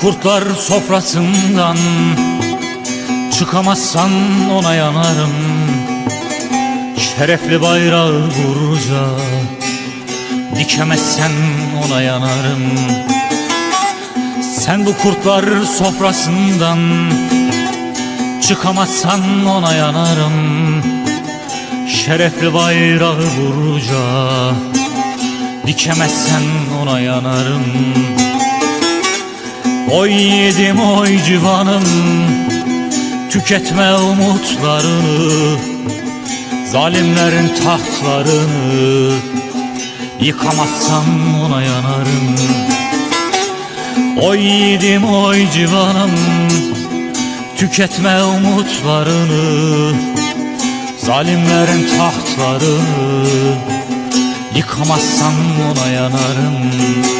kurtlar sofrasından Çıkamazsan ona yanarım. Şerefli bayrağı vurunca Dikemezsen ona yanarım. Sen bu kurtlar sofrasından Çıkamazsan ona yanarım. Şerefli bayrağı vurunca Dikemezsen ona yanarım Oy yedim oy civanım Tüketme umutlarını Zalimlerin tahtlarını Yıkamazsan ona yanarım. Oy yedim oy civanım Tüketme umutlarını Zalimlerin tahtlarını Yıkamazsan ona yanarım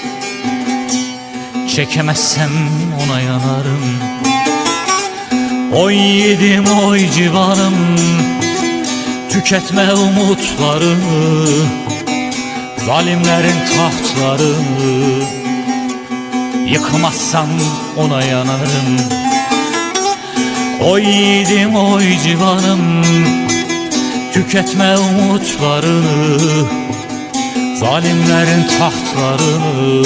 Çekemezsem ona yanarım. Oy yedim oy civanım Tüketme umutlarını Zalimlerin tahtlarını Yıkamazsan ona yanarım. Oy yedim oy civanım Tüketme umutlarını Zalimlerin tahtlarını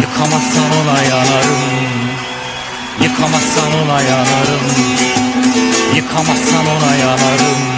Yıkamazsan ona yanarım. Yıkamazsan ona yanarım. Yıkamazsan ona yanarım